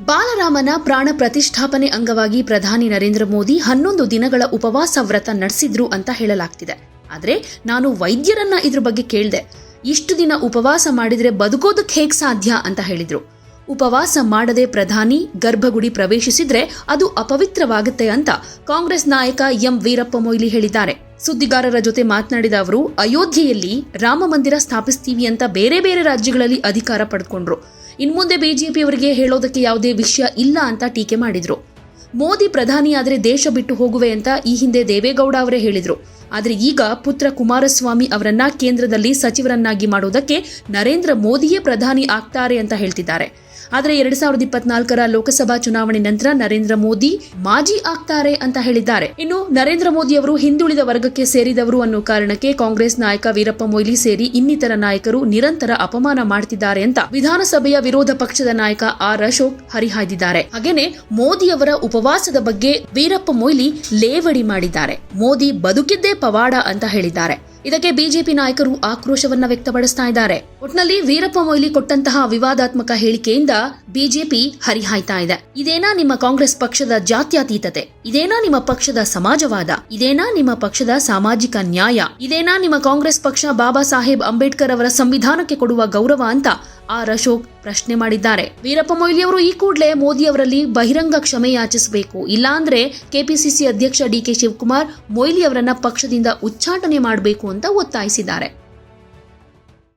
ಬಾಲರಾಮನ ಪ್ರಾಣ ಪ್ರತಿಷ್ಠಾಪನೆ ಅಂಗವಾಗಿ ಪ್ರಧಾನಿ ನರೇಂದ್ರ ಮೋದಿ ಹನ್ನೊಂದು ದಿನಗಳ ಉಪವಾಸ ವ್ರತ ನಡೆಸಿದ್ರು ಅಂತ ಹೇಳಲಾಗ್ತಿದೆ. ಆದರೆ ನಾನು ವೈದ್ಯರನ್ನ ಇದ್ರ ಬಗ್ಗೆ ಕೇಳಿದೆ. ಇಷ್ಟು ದಿನ ಉಪವಾಸ ಮಾಡಿದ್ರೆ ಬದುಕೋದಕ್ಕೆ ಹೇಗೆ ಸಾಧ್ಯ ಅಂತ ಹೇಳಿದ್ರು. ಉಪವಾಸ ಮಾಡದೆ ಪ್ರಧಾನಿ ಗರ್ಭಗುಡಿ ಪ್ರವೇಶಿಸಿದ್ರೆ ಅದು ಅಪವಿತ್ರವಾಗುತ್ತೆ ಅಂತ ಕಾಂಗ್ರೆಸ್ ನಾಯಕ ಎಂ ವೀರಪ್ಪ ಮೊಯ್ಲಿ ಹೇಳಿದ್ದಾರೆ. ಸುದ್ದಿಗಾರರ ಜೊತೆ ಮಾತನಾಡಿದ ಅವರು, ಅಯೋಧ್ಯೆಯಲ್ಲಿ ರಾಮ ಮಂದಿರ ಸ್ಥಾಪಿಸ್ತೀವಿ ಅಂತ ಬೇರೆ ಬೇರೆ ರಾಜ್ಯಗಳಲ್ಲಿ ಅಧಿಕಾರ ಪಡೆದುಕೊಂಡ್ರು ಇನ್ಮುಂದೆ ಬಿಜೆಪಿಯವರಿಗೆ ಹೇಳೋದಕ್ಕೆ ಯಾವುದೇ ವಿಷಯ ಇಲ್ಲ ಅಂತ ಟೀಕೆ ಮಾಡಿದ್ರು. ಮೋದಿ ಪ್ರಧಾನಿಯಾದರೆ ದೇಶ ಬಿಟ್ಟು ಹೋಗುವೆ ಅಂತ ಈ ಹಿಂದೆ ದೇವೇಗೌಡ ಅವರೇ ಹೇಳಿದ್ರು. ಆದರೆ ಈಗ ಪುತ್ರ ಕುಮಾರಸ್ವಾಮಿ ಅವರನ್ನ ಕೇಂದ್ರದಲ್ಲಿ ಸಚಿವರನ್ನಾಗಿ ಮಾಡೋದಕ್ಕೆ ನರೇಂದ್ರ ಮೋದಿಯೇ ಪ್ರಧಾನಿ ಆಗ್ತಾರೆ ಅಂತ ಹೇಳ್ತಿದ್ದಾರೆ. ಆದ್ರೆ ಎರಡ್ ಸಾವಿರದ ಇಪ್ಪತ್ನಾಲ್ಕರ ಲೋಕಸಭಾ ಚುನಾವಣೆ ನಂತರ ನರೇಂದ್ರ ಮೋದಿ ಮಾಜಿ ಆಗ್ತಾರೆ ಅಂತ ಹೇಳಿದ್ದಾರೆ. ಇನ್ನು ನರೇಂದ್ರ ಮೋದಿ ಅವರು ಹಿಂದುಳಿದ ವರ್ಗಕ್ಕೆ ಸೇರಿದವರು ಅನ್ನೋ ಕಾರಣಕ್ಕೆ ಕಾಂಗ್ರೆಸ್ ನಾಯಕ ವೀರಪ್ಪ ಮೊಯ್ಲಿ ಸೇರಿ ಇನ್ನಿತರ ನಾಯಕರು ನಿರಂತರ ಅಪಮಾನ ಮಾಡ್ತಿದ್ದಾರೆ ಅಂತ ವಿಧಾನಸಭೆಯ ವಿರೋಧ ಪಕ್ಷದ ನಾಯಕ ಆರ್ ಅಶೋಕ್ ಹರಿಹಾಯ್ದಿದ್ದಾರೆ. ಹಾಗೇನೆ ಮೋದಿ ಅವರ ಉಪವಾಸದ ಬಗ್ಗೆ ವೀರಪ್ಪ ಮೊಯ್ಲಿ ಲೇವಡಿ ಮಾಡಿದ್ದಾರೆ. ಮೋದಿ ಬದುಕಿದ್ದೇ ಪವಾಡ ಅಂತ ಹೇಳಿದ್ದಾರೆ. ಇದಕ್ಕೆ ಬಿಜೆಪಿ ನಾಯಕರು ಆಕ್ರೋಶವನ್ನ ವ್ಯಕ್ತಪಡಿಸ್ತಾ ಇದ್ದಾರೆ. ಒಟ್ನಲ್ಲಿ ವೀರಪ್ಪ ಮೊಯ್ಲಿ ಕೊಟ್ಟಂತಹ ವಿವಾದಾತ್ಮಕ ಹೇಳಿಕೆಯಿಂದ ಬಿಜೆಪಿ ಹರಿಹಾಯ್ತಾ ಇದೆ. ಇದೇನಾ ನಿಮ್ಮ ಕಾಂಗ್ರೆಸ್ ಪಕ್ಷದ ಜಾತ್ಯತೀತತೆ? ಇದೇನಾ ನಿಮ್ಮ ಪಕ್ಷದ ಸಮಾಜವಾದ? ಇದೇನಾ ನಿಮ್ಮ ಪಕ್ಷದ ಸಾಮಾಜಿಕ ನ್ಯಾಯ? ಇದೇನಾ ನಿಮ್ಮ ಕಾಂಗ್ರೆಸ್ ಪಕ್ಷ ಬಾಬಾ ಸಾಹೇಬ್ ಅಂಬೇಡ್ಕರ್ ಅವರ ಸಂವಿಧಾನಕ್ಕೆ ಕೊಡುವ ಗೌರವ ಅಂತ ಆರ್ ಅಶೋಕ್ ಪ್ರಶ್ನೆ ಮಾಡಿದ್ದಾರೆ. ವೀರಪ್ಪ ಮೊಯ್ಲಿ ಅವರು ಈ ಕೂಡಲೇ ಮೋದಿ ಅವರಲ್ಲಿ ಬಹಿರಂಗ ಕ್ಷಮೆ ಯಾಚಿಸಬೇಕು. ಇಲ್ಲಾಂದ್ರೆ ಕೆಪಿಸಿಸಿ ಅಧ್ಯಕ್ಷ ಡಿಕೆ ಶಿವಕುಮಾರ್ ಮೊಯ್ಲಿ ಅವರನ್ನ ಪಕ್ಷದಿಂದ ಉಚ್ಚಾಟನೆ ಮಾಡಬೇಕು ಅಂತ ಒತ್ತಾಯಿಸಿದ್ದಾರೆ.